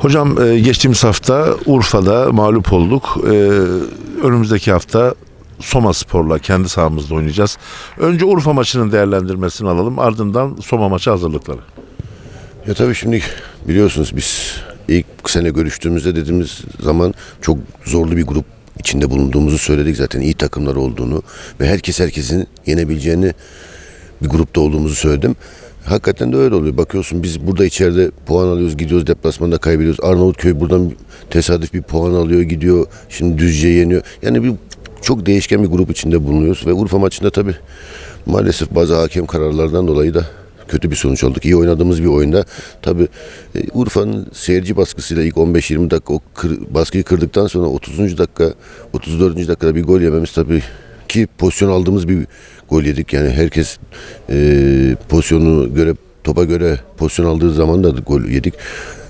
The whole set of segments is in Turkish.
Hocam e, geçtiğimiz hafta Urfa'da mağlup olduk. E, Önümüzdeki hafta Soma Spor'la kendi sahamızda oynayacağız. Önce Urfa maçının değerlendirmesini alalım. Ardından Soma maçı hazırlıkları. Ya tabii şimdi biliyorsunuz biz ilk sene görüştüğümüzde dediğimiz zaman çok zorlu bir grup içinde bulunduğumuzu söyledik zaten iyi takımlar olduğunu ve herkes herkesin yenebileceğini bir grupta olduğumuzu söyledim. Hakikaten de öyle oluyor. Bakıyorsun biz burada içeride puan alıyoruz, gidiyoruz deplasmanda kaybediyoruz. Arnavutköy buradan tesadüf bir puan alıyor, gidiyor. Şimdi Düzce yeniyor. Yani bir çok değişken bir grup içinde bulunuyoruz ve Urfa maçında tabii maalesef bazı hakem kararlardan dolayı da kötü bir sonuç aldık. İyi oynadığımız bir oyunda tabii e, Urfa'nın seyirci baskısıyla ilk 15-20 dakika o kır- baskıyı kırdıktan sonra 30. dakika 34. dakikada bir gol yememiz tabii ki pozisyon aldığımız bir gol yedik. Yani herkes e, pozisyonu göre topa göre pozisyon aldığı zaman da gol yedik.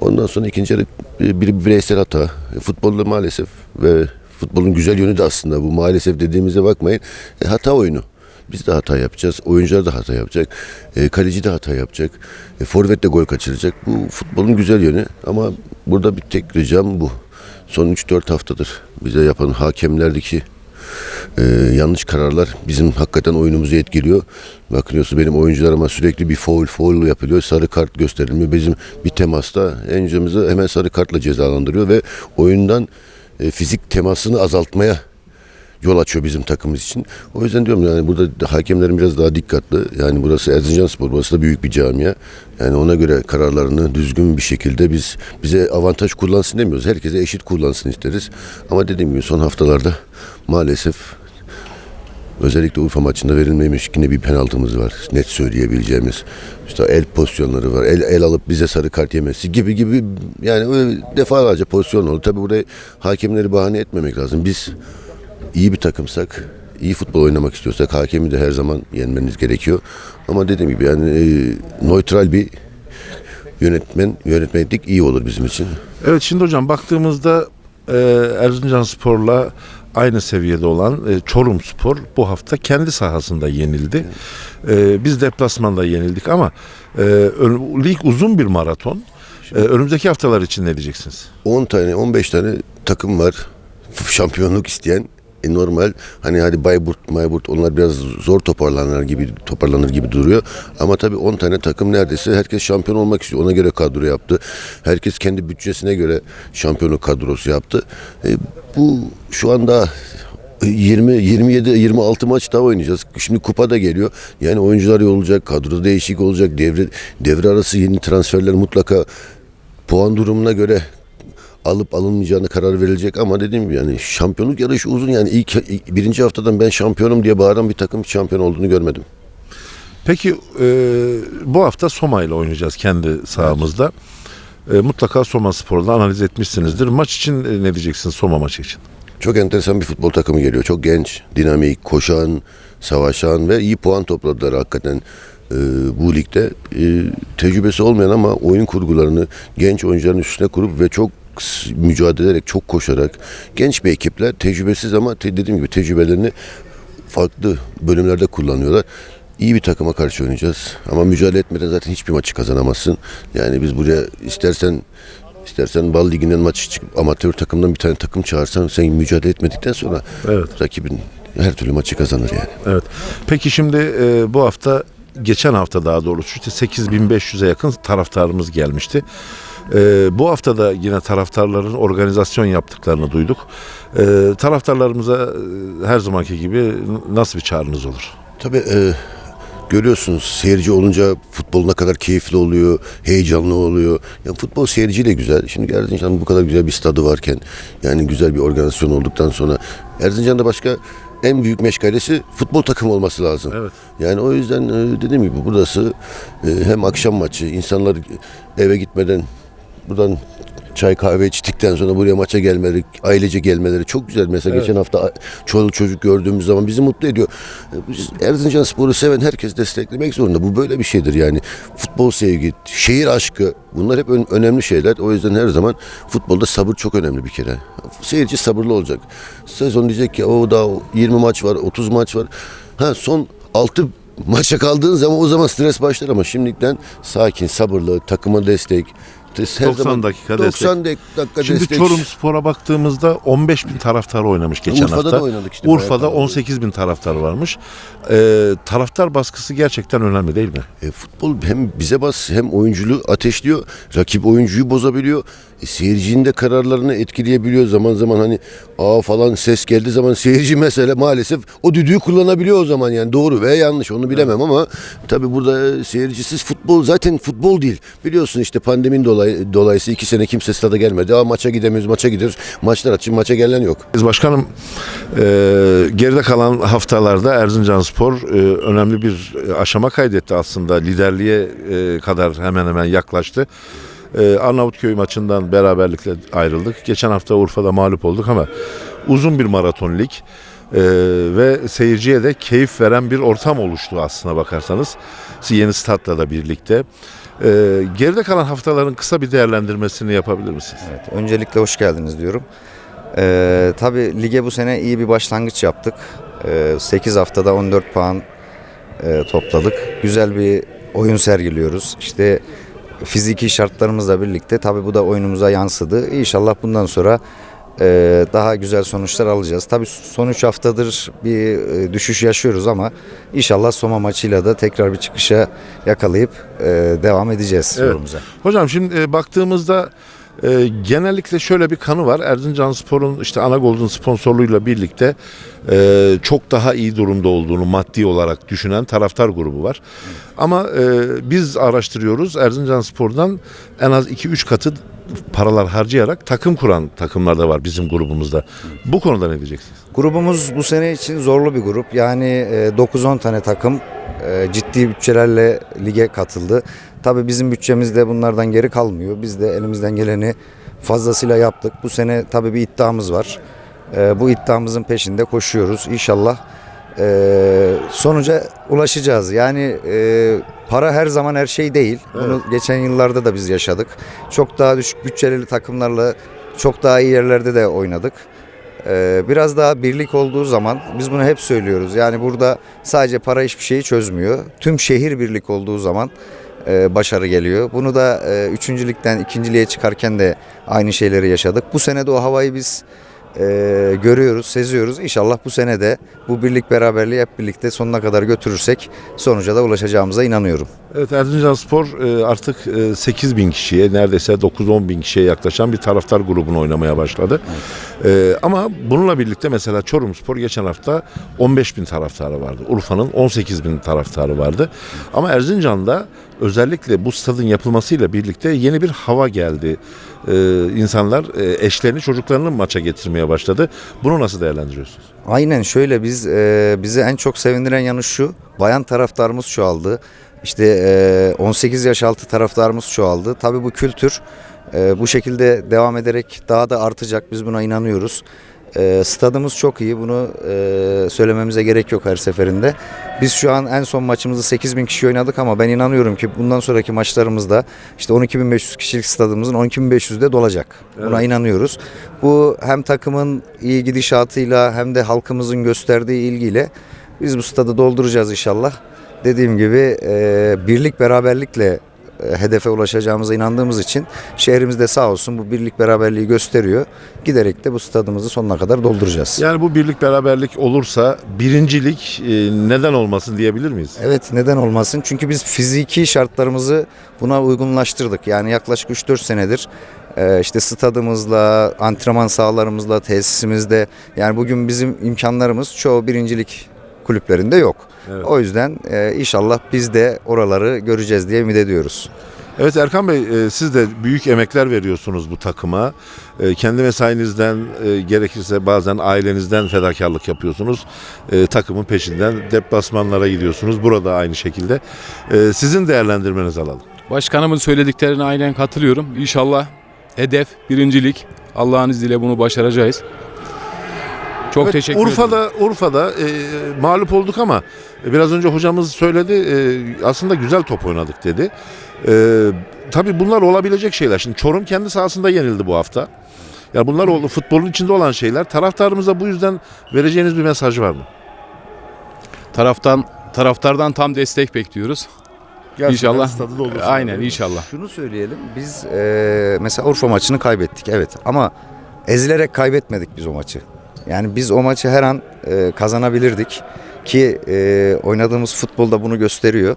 Ondan sonra ikinci yarı e, bir bireysel hata. E, Futbolda maalesef ve futbolun güzel yönü de aslında bu maalesef dediğimize bakmayın. E, hata oyunu. Biz de hata yapacağız. Oyuncular da hata yapacak. E, kaleci de hata yapacak. E, forvet de gol kaçıracak. Bu futbolun güzel yönü. Ama burada bir tek ricam bu. Son 3-4 haftadır bize yapan hakemlerdeki e, yanlış kararlar bizim hakikaten oyunumuzu etkiliyor. Bakıyorsun benim oyuncularıma sürekli bir foul foul yapılıyor. Sarı kart gösterilmiyor. Bizim bir temasta oyuncumuzu hemen sarı kartla cezalandırıyor ve oyundan e, fizik temasını azaltmaya yol açıyor bizim takımımız için. O yüzden diyorum yani burada hakemlerin biraz daha dikkatli. Yani burası Erzincan Spor, burası da büyük bir camia. Yani ona göre kararlarını düzgün bir şekilde biz bize avantaj kullansın demiyoruz. Herkese eşit kullansın isteriz. Ama dediğim gibi son haftalarda maalesef özellikle Urfa maçında verilmemiş yine bir penaltımız var. Net söyleyebileceğimiz. İşte el pozisyonları var. El, el alıp bize sarı kart yemesi gibi gibi yani defalarca pozisyon oldu. Tabii burada hakemleri bahane etmemek lazım. Biz iyi bir takımsak, iyi futbol oynamak istiyorsak hakemi de her zaman yenmeniz gerekiyor. Ama dediğim gibi yani e, neutral bir yönetmen yönetmenlik iyi olur bizim için. Evet şimdi hocam baktığımızda e, Erzincan Spor'la aynı seviyede olan e, Çorum Spor bu hafta kendi sahasında yenildi. E, biz deplasmanda yenildik ama e, lig uzun bir maraton. E, önümüzdeki haftalar için ne diyeceksiniz? 10 tane 15 tane takım var şampiyonluk isteyen e, normal hani hadi Bayburt, Mayburt onlar biraz zor toparlanır gibi toparlanır gibi duruyor. Ama tabii 10 tane takım neredeyse herkes şampiyon olmak istiyor. Ona göre kadro yaptı. Herkes kendi bütçesine göre şampiyonluk kadrosu yaptı. E, bu şu anda 20 27 26 maç daha oynayacağız. Şimdi kupa da geliyor. Yani oyuncular olacak, kadro değişik olacak. Devre devre arası yeni transferler mutlaka puan durumuna göre alıp alınmayacağını karar verilecek ama dediğim gibi yani şampiyonluk yarışı uzun yani ilk, ilk- birinci haftadan ben şampiyonum diye bağıran bir takım şampiyon olduğunu görmedim. Peki e, bu hafta Soma ile oynayacağız kendi sahamızda. E, mutlaka Soma Spor'da analiz etmişsinizdir. Maç için e, ne diyeceksiniz Soma maçı için? Çok enteresan bir futbol takımı geliyor. Çok genç, dinamik, koşan, savaşan ve iyi puan topladılar hakikaten e, bu ligde. E, tecrübesi olmayan ama oyun kurgularını genç oyuncuların üstüne kurup ve çok mücadele ederek, çok koşarak genç bir ekipler tecrübesiz ama te- dediğim gibi tecrübelerini farklı bölümlerde kullanıyorlar. İyi bir takıma karşı oynayacağız. Ama mücadele etmeden zaten hiçbir maçı kazanamazsın. Yani biz buraya istersen istersen Bal Ligi'nden maç çıkıp amatör takımdan bir tane takım çağırsan sen mücadele etmedikten sonra Evet. rakibin her türlü maçı kazanır yani. Evet. Peki şimdi e, bu hafta geçen hafta daha doğrusu işte 8500'e yakın taraftarımız gelmişti. E, bu hafta da yine taraftarların organizasyon yaptıklarını duyduk. E, taraftarlarımıza e, her zamanki gibi nasıl bir çağrınız olur? Tabii e, görüyorsunuz seyirci olunca futbol ne kadar keyifli oluyor, heyecanlı oluyor. Ya futbol seyirciyle güzel. Şimdi Erzincan'ın bu kadar güzel bir stadı varken yani güzel bir organizasyon olduktan sonra Erzincan'da başka en büyük meşgalesi futbol takımı olması lazım. Evet. Yani o yüzden e, dediğim gibi burası e, hem akşam maçı insanlar eve gitmeden buradan çay kahve içtikten sonra buraya maça gelmeleri, ailece gelmeleri çok güzel. Mesela geçen hafta çoluk çocuk gördüğümüz zaman bizi mutlu ediyor. Biz Erzincan Spor'u seven herkes desteklemek zorunda. Bu böyle bir şeydir yani. Futbol sevgi, şehir aşkı bunlar hep ön- önemli şeyler. O yüzden her zaman futbolda sabır çok önemli bir kere. Seyirci sabırlı olacak. Sezon diyecek ki o daha 20 maç var, 30 maç var. Ha son 6 maça kaldığın zaman o zaman stres başlar ama şimdilikten sakin, sabırlı, takıma destek, her 90 zaman dakika 90 dakika Şimdi destek. Çorum Spor'a baktığımızda 15 bin taraftar oynamış geçen Urfa'da hafta. da oynadık işte, Urfa'da bayağı 18 bin taraftar varmış. Ee, taraftar baskısı gerçekten önemli değil mi? E, futbol hem bize bas hem oyunculuğu ateşliyor. Rakip oyuncuyu bozabiliyor. E, seyircinin de kararlarını etkileyebiliyor. Zaman zaman hani aa falan ses geldiği zaman seyirci mesela maalesef o düdüğü kullanabiliyor o zaman yani doğru veya yanlış onu bilemem ama tabi burada e, seyircisiz futbol zaten futbol değil. Biliyorsun işte pandemin dolayı, dolayısıyla iki sene kimse stada gelmedi. Aa maça gidemiyoruz maça gidiyoruz. Maçlar açın maça gelen yok. Biz başkanım e, geride kalan haftalarda Erzincanspor e, önemli bir aşama kaydetti aslında. Liderliğe e, kadar hemen hemen yaklaştı. E, Arnavutköy maçından beraberlikle ayrıldık. Geçen hafta Urfa'da mağlup olduk ama uzun bir maraton lig. E, ve seyirciye de keyif veren bir ortam oluştu aslına bakarsanız. Yeni statla da birlikte. E, geride kalan haftaların kısa bir değerlendirmesini yapabilir misiniz? Evet, öncelikle hoş geldiniz diyorum. Ee, tabii lige bu sene iyi bir başlangıç yaptık. Ee, 8 haftada 14 puan e, topladık. Güzel bir oyun sergiliyoruz. İşte fiziki şartlarımızla birlikte tabii bu da oyunumuza yansıdı. İnşallah bundan sonra daha güzel sonuçlar alacağız. Tabii son 3 haftadır bir e, düşüş yaşıyoruz ama inşallah Soma maçıyla da tekrar bir çıkışa yakalayıp e, devam edeceğiz Evet. yolumuza. Hocam şimdi e, baktığımızda e, genellikle şöyle bir kanı var. Erzincanspor'un işte Anagol'un sponsorluğuyla birlikte e, çok daha iyi durumda olduğunu maddi olarak düşünen taraftar grubu var. Ama e, biz araştırıyoruz Erzincanspor'dan en az 2-3 katı paralar harcayarak takım kuran takımlar da var bizim grubumuzda. Bu konuda ne diyeceksiniz? Grubumuz bu sene için zorlu bir grup. Yani e, 9-10 tane takım e, ciddi bütçelerle lige katıldı. Tabii bizim bütçemiz de bunlardan geri kalmıyor. Biz de elimizden geleni fazlasıyla yaptık. Bu sene tabii bir iddiamız var. E, Bu iddiamızın peşinde koşuyoruz. İnşallah e, sonuca ulaşacağız. Yani e, para her zaman her şey değil. Bunu geçen yıllarda da biz yaşadık. Çok daha düşük bütçeli takımlarla çok daha iyi yerlerde de oynadık. Ee, biraz daha birlik olduğu zaman biz bunu hep söylüyoruz. Yani burada sadece para hiçbir şeyi çözmüyor. Tüm şehir birlik olduğu zaman e, başarı geliyor. Bunu da e, üçüncülükten ikinciliğe çıkarken de aynı şeyleri yaşadık. Bu sene de o havayı biz e, görüyoruz, seziyoruz. İnşallah bu sene de bu birlik beraberliği hep birlikte sonuna kadar götürürsek sonuca da ulaşacağımıza inanıyorum. Evet Erzincanspor e, artık 8 bin kişiye neredeyse 9-10 bin kişiye yaklaşan bir taraftar grubunu oynamaya başladı. E, Ama bununla birlikte mesela Çorumspor geçen hafta 15 bin taraftarı vardı. Urfa'nın 18 bin taraftarı vardı. Ama Erzincan'da özellikle bu stadın yapılmasıyla birlikte yeni bir hava geldi. E, İnsanlar e, eşlerini çocuklarını maça getirmeye başladı. Bunu nasıl değerlendiriyorsunuz? Aynen şöyle biz e, bizi en çok sevindiren yanı şu bayan taraftarımız çoğaldı. İşte e, 18 yaş altı taraftarımız çoğaldı. Tabii bu kültür e, bu şekilde devam ederek daha da artacak. Biz buna inanıyoruz. E, stadımız çok iyi. Bunu e, söylememize gerek yok her seferinde. Biz şu an en son maçımızı 8 bin kişi oynadık ama ben inanıyorum ki bundan sonraki maçlarımızda işte 12.500 kişilik stadımızın 12.500'de dolacak. Buna inanıyoruz. Bu hem takımın iyi gidişatıyla hem de halkımızın gösterdiği ilgiyle biz bu stadı dolduracağız inşallah. Dediğim gibi e, birlik beraberlikle hedefe ulaşacağımıza inandığımız için şehrimiz de sağ olsun bu birlik beraberliği gösteriyor. Giderek de bu stadımızı sonuna kadar dolduracağız. Yani bu birlik beraberlik olursa birincilik e, neden olmasın diyebilir miyiz? Evet neden olmasın? Çünkü biz fiziki şartlarımızı buna uygunlaştırdık. Yani yaklaşık 3-4 senedir e, işte stadımızla, antrenman sahalarımızla, tesisimizde yani bugün bizim imkanlarımız çoğu birincilik kulüplerinde yok. Evet. O yüzden e, inşallah biz de oraları göreceğiz diye ümit ediyoruz. Evet Erkan Bey e, siz de büyük emekler veriyorsunuz bu takıma. E, Kendi mesainizden e, gerekirse bazen ailenizden fedakarlık yapıyorsunuz. E, Takımın peşinden deplasmanlara gidiyorsunuz. Burada aynı şekilde. E, Sizin değerlendirmenizi alalım. Başkanımın söylediklerine aynen katılıyorum. İnşallah hedef birincilik. Allah'ın izniyle bunu başaracağız. Çok Evet, teşekkür ederim. Urfa'da Urfa'da e, mağlup olduk ama biraz önce hocamız söyledi e, aslında güzel top oynadık dedi. E, tabii bunlar olabilecek şeyler. Şimdi Çorum kendi sahasında yenildi bu hafta. Ya bunlar oldu futbolun içinde olan şeyler. Taraftarımıza bu yüzden vereceğiniz bir mesaj var mı? Taraftan taraftardan tam destek bekliyoruz. Gerçekten inşallah. stadı doldursunlar, Aynen değil mi? inşallah. Şunu söyleyelim. Biz e, mesela Urfa maçını kaybettik. Evet ama ezilerek kaybetmedik biz o maçı. Yani biz o maçı her an e, kazanabilirdik. Ki e, oynadığımız futbolda bunu gösteriyor.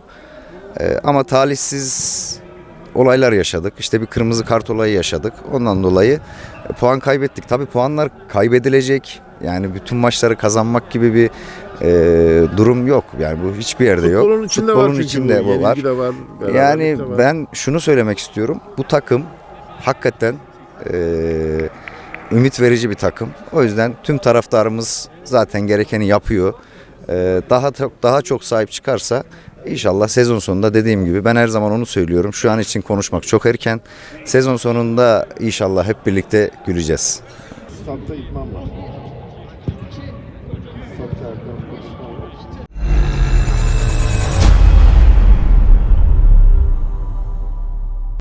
E, ama talihsiz olaylar yaşadık. İşte bir kırmızı kart olayı yaşadık. Ondan dolayı e, puan kaybettik. Tabii puanlar kaybedilecek. Yani bütün maçları kazanmak gibi bir e, durum yok. Yani bu hiçbir yerde yok. Futbolun içinde var Futbolun çünkü içinde bu. bu var. Var. Yani var. ben şunu söylemek istiyorum. Bu takım hakikaten eee, ümit verici bir takım. O yüzden tüm taraftarımız zaten gerekeni yapıyor. Eee, daha çok daha çok sahip çıkarsa inşallah sezon sonunda dediğim gibi ben her zaman onu söylüyorum. Şu an için konuşmak çok erken. Sezon sonunda inşallah hep birlikte güleceğiz. Statta idman var.